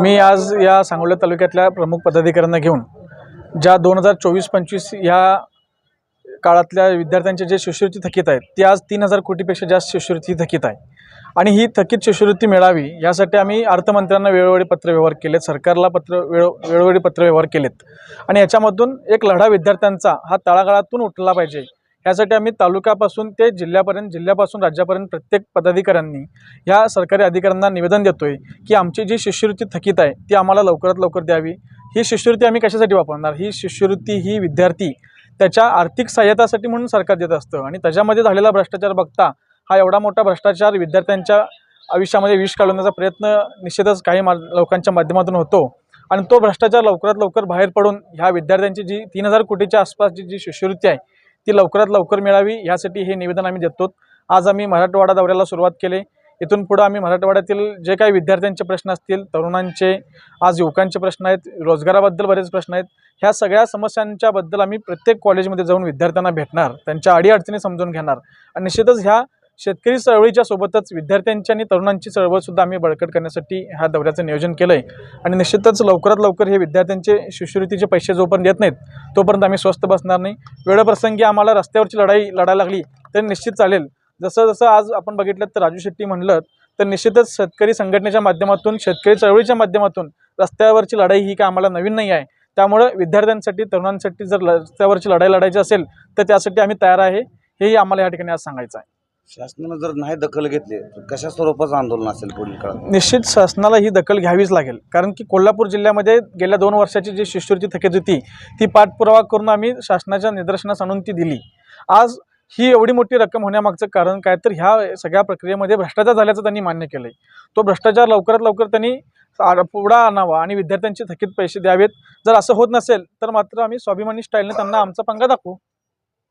मी आज या सांगोला तालुक्यातल्या प्रमुख पदाधिकाऱ्यांना घेऊन ज्या दोन हजार चोवीस पंचवीस ह्या काळातल्या विद्यार्थ्यांचे जे शिष्यवृत्ती थकीत आहेत ती आज तीन हजार कोटीपेक्षा जास्त शिष्यवृत्ती थकीत आहे. आणि ही थकीत शिष्यवृत्ती मिळावी यासाठी आम्ही अर्थमंत्र्यांना वेळोवेळी पत्रव्यवहार केलेत सरकारला पत्र वेळो वेळोवेळी पत्रव्यवहार केलेत. आणि याच्यामधून एक लढा विद्यार्थ्यांचा हा तळागाळातून उठला पाहिजे यासाठी आम्ही तालुक्यापासून ते जिल्ह्यापर्यंत जिल्ह्यापासून राज्यापर्यंत प्रत्येक पदाधिकाऱ्यांनी ह्या सरकारी अधिकाऱ्यांना निवेदन देतोय की आमची जी शिष्यवृत्ती थकीत आहे ती आम्हाला लवकरात लवकर द्यावी. ही शिष्यवृत्ती आम्ही कशासाठी वापरणार? ही शिष्यवृत्ती ही विद्यार्थी त्याच्या आर्थिक सहाय्यतासाठी म्हणून सरकार देत असतं आणि त्याच्यामध्ये झालेला भ्रष्टाचार बघता हा एवढा मोठा भ्रष्टाचार विद्यार्थ्यांच्या आयुष्यामध्ये विष काढवण्याचा प्रयत्न निश्चितच काही मा लोकांच्या माध्यमातून होतो आणि तो भ्रष्टाचार लवकरात लवकर बाहेर पडून ह्या विद्यार्थ्यांची जी तीन हजार कोटीच्या आसपासची जी शिष्यवृत्ती आहे ती लवकरात लवकर मिळावी यासाठी हे निवेदन आम्ही देतो. आज आम्ही मराठवाडा दौऱ्याला सुरुवात केली. इथून पुढं आम्ही मराठवाड्यातील जे काही विद्यार्थ्यांचे प्रश्न असतील तरुणांचे आज युवकांचे प्रश्न आहेत रोजगाराबद्दल बरेच प्रश्न आहेत ह्या सगळ्या समस्यांच्याबद्दल आम्ही प्रत्येक कॉलेजमध्ये जाऊन विद्यार्थ्यांना भेटणार त्यांच्या अडीअडचणी समजून घेणार आणि निश्चितच ह्या शेतकरी चळवळीच्या सोबतच विद्यार्थ्यांची आणि तरुणांची चळवळसुद्धा आम्ही बळकट करण्यासाठी ह्या दौऱ्याचं नियोजन केलं आहे आणि निश्चितच लवकरात लवकर हे विद्यार्थ्यांचे शिष्यवृत्तीचे पैसे जोपर्यंत येत नाहीत तोपर्यंत आम्ही स्वस्त बसणार नाही. वेळप्रसंगी आम्हाला रस्त्यावरची लढाई लढायला लागली तर निश्चित चालेल. जसं जसं आज आपण बघितलं तर राजू शेट्टी म्हणलं तर निश्चितच शेतकरी संघटनेच्या माध्यमातून शेतकरी चळवळीच्या माध्यमातून रस्त्यावरची लढाई ही काय आम्हाला नवीन नाही आहे. त्यामुळं विद्यार्थ्यांसाठी तरुणांसाठी जर रस्त्यावरची लढाई लढायची असेल तर त्यासाठी आम्ही तयार आहे. हेही आम्हाला या ठिकाणी आज सांगायचं आहे. शासनानं जर नाही दखल घेतली तर कशा स्वरूपाचं आंदोलन असेल पुढील काळात? निश्चित शासनाला ही दखल घ्यावीच लागेल. कारण की कोल्हापूर जिल्ह्यामध्ये गेल्या दोन वर्षाची जी शिष्यवृत्ती थकीत होती ती पाठपुरावा करून आम्ही शासनाच्या निदर्शनास आणून ती दिली. आज ही एवढी मोठी रक्कम होण्यामागचं कारण काय? तर ह्या सगळ्या प्रक्रियेमध्ये भ्रष्टाचार झाल्याचं त्यांनी मान्य केलं आहे तो भ्रष्टाचार लवकरात लवकर त्यांनी आ- आणावा आणि विद्यार्थ्यांचे थकीत पैसे द्यावेत. जर असं होत नसेल तर मात्र आम्ही स्वाभिमानी स्टाईलने त्यांना आमचा पंगा दाखवू.